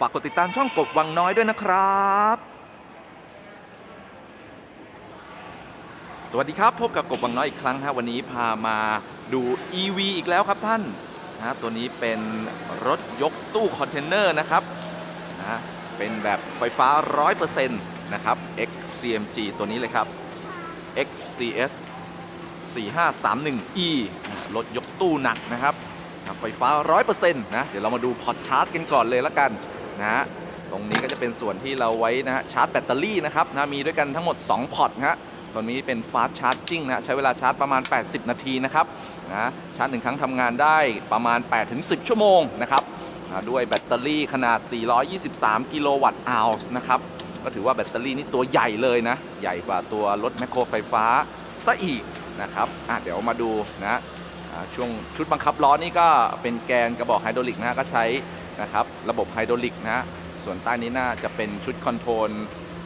ฝากกดติดตามช่องกบวังน้อยด้วยนะครับ สวัสดีครับ พบกับกบวังน้อยอีกครั้งฮะวันนี้พามาดู EV อีกแล้วครับท่านนะตัวนี้เป็นรถยกตู้คอนเทนเนอร์นะครับนะเป็นแบบไฟฟ้า 100%นะครับ XCMG ตัวนี้เลยครับ XCS 4531E รถยกตู้หนักนะครับไฟฟ้า 100%นะ เดี๋ยวเรามาดูพอร์ตชาร์จกันก่อนเลยละกัน นะฮะตรงนี้ก็จะเป็นส่วนที่เราไว้นะฮะชาร์จแบตเตอรี่นะครับนะมีด้วยกันทั้งหมด 2 พอร์ตนะฮะตรงนี้เป็นฟาสชาร์จจิ้งนะใช้เวลาชาร์จประมาณ 80 นาทีนะครับนะชาร์จหนึ่งครั้งทำงานได้ประมาณ 8-10 ชั่วโมงนะครับนะด้วยแบตเตอรี่ขนาด 423 กิโลวัตต์อาวส์นะครับก็ถือว่าแบตเตอรี่นี่ตัวใหญ่เลยนะ ใหญ่กว่าตัวรถแมคโครไฟฟ้าซะอีกนะครับอะเดี๋ยวมาดูนะช่วงชุดบังคับล้อนี่ก็เป็นแกนกระบอกไฮดรอลิกนะก็ใช้ นะครับ ระบบไฮดรอลิกนะส่วนใต้นี้น่าจะเป็นชุดคอนโทรล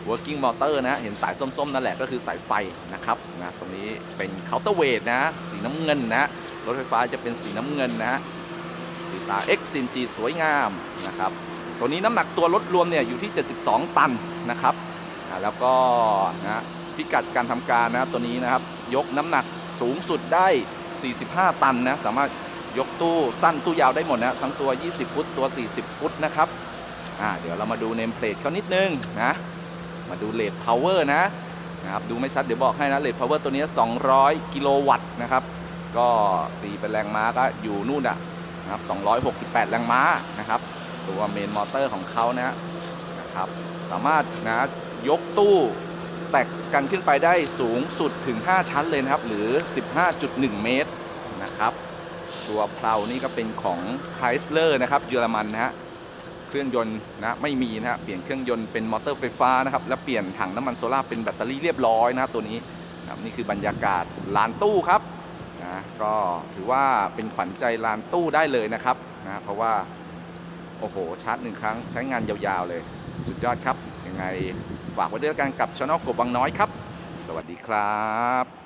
working motor นะ เห็นสายส้มๆ นั่นแหละก็คือสายไฟนะครับนะ ตรงนี้เป็น counterweight นะ สีน้ำเงินนะ รถไฟฟ้าจะเป็นสีน้ำเงินนะสีตา X c n G สวยงามนะครับ ตัวนี้น้ำหนักตัวรถรวมเนี่ยอยู่ที่ 72 ตันนะครับ แล้วก็นะพิกัดการทำการนะตัวนี้นะครับ ยกน้ำหนักสูงสุดได้ 45 ตันนะ สามารถ ยกตู้สั้นตู้ยาวได้หมดนะทั้งตัว 20 ฟุตตัว 40 ฟุตนะครับอ่าเดี๋ยวเรามาดูเนมเพลทเขานิดนึงนะมาดูเลดพาวเวอร์นะนะครับดูไม่ชัดเดี๋ยวบอกให้นะเลดพาวเวอร์ตัวนี้ 200 กิโลวัตต์นะครับก็ตีเป็นแรงม้าก็อยู่นู่นอะนะครับ268 แรงม้านะครับตัวเมนมอเตอร์ของเขานะนะครับสามารถนะยกตู้สแต็กกันขึ้นไปได้สูงสุดถึง 5 ชั้นเลยนะครับ หรือ 15.1 เมตรนะครับ ตัวเพลานี่ก็เป็นของ k a i s l e r นะครับเยอรมันนะฮะเครื่องยนต์นะไม่มีนะฮะเปลี่ยนเครื่องยนต์เป็นมอเตอร์ไฟฟ้านะครับและเปลี่ยนถังน้ำมันโซล่าร์เป็นแบตเตอรี่เรียบร้อยนะตัวนี้นะนี่คือบรรยากาศลานตู้ครับนะก็ถือว่าเป็นขวัญใจลานตู้ได้เลยนะครับนะเพราะว่าโอ้โหชาร์จหนึ่งครั้งใช้งานยาวๆเลย สุดยอดครับยังไงฝากไว้ด้วยกันกับช anel กบวังน้อยครับ สวัสดีครับ